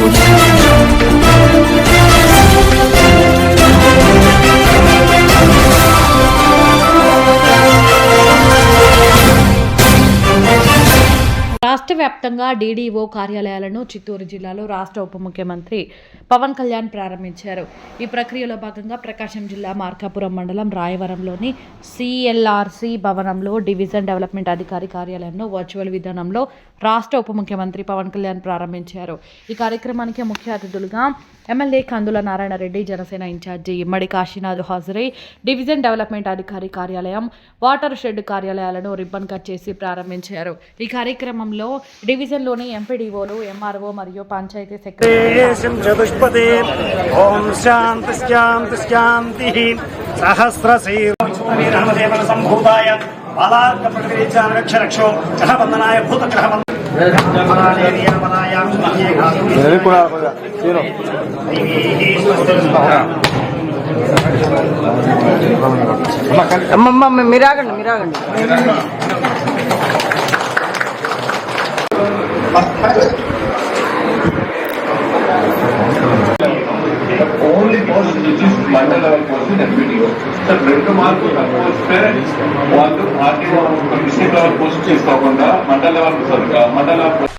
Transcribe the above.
Música రాష్ట్ర వ్యాప్తంగా డీడీఓ కార్యాలయాలను చిత్తూరు జిల్లాలో రాష్ట్ర ఉప ముఖ్యమంత్రి పవన్ కళ్యాణ్ ప్రారంభించారు. ఈ ప్రక్రియలో భాగంగా ప్రకాశం జిల్లా మార్కాపురం మండలం రాయవరంలోని సిఎల్ఆర్సి భవనంలో డివిజన్ డెవలప్మెంట్ అధికారి కార్యాలయంను వర్చువల్ విధానంలో రాష్ట్ర ఉప ముఖ్యమంత్రి పవన్ కళ్యాణ్ ప్రారంభించారు. ఈ కార్యక్రమానికి ముఖ్య అతిథులుగా ఎమ్మెల్యే కందుల నారాయణరెడ్డి జనసేన ఇన్ఛార్జి ఇమ్మడి కాశీనాథ్ హాజరై డివిజన్ డెవలప్మెంట్ అధికారి కార్యాలయం వాటర్ షెడ్ కార్యాలయాలను రిబ్బన్ కట్ చేసి ప్రారంభించారు. ఈ కార్యక్రమం కార్యక్రమంలో డివిజన్లోని ఎంపీడీఓలు ఎంఆర్ఓ మరియు పంచాయతీ సెక్రటరీ ఓం శాంతి శాంతి శాంతి. మీరాగండి మీరాగండి. Only post which is mandal level post sir రెండు మార్కులు తక్కువ వస్తే వాళ్ళు ఆర్టీఓ డిస్ట్రిక్ట్ లెవెల్ పోస్ట్ చేసుకోకుండా మండల లెవెల్ సార్ మండల్ లెవెల్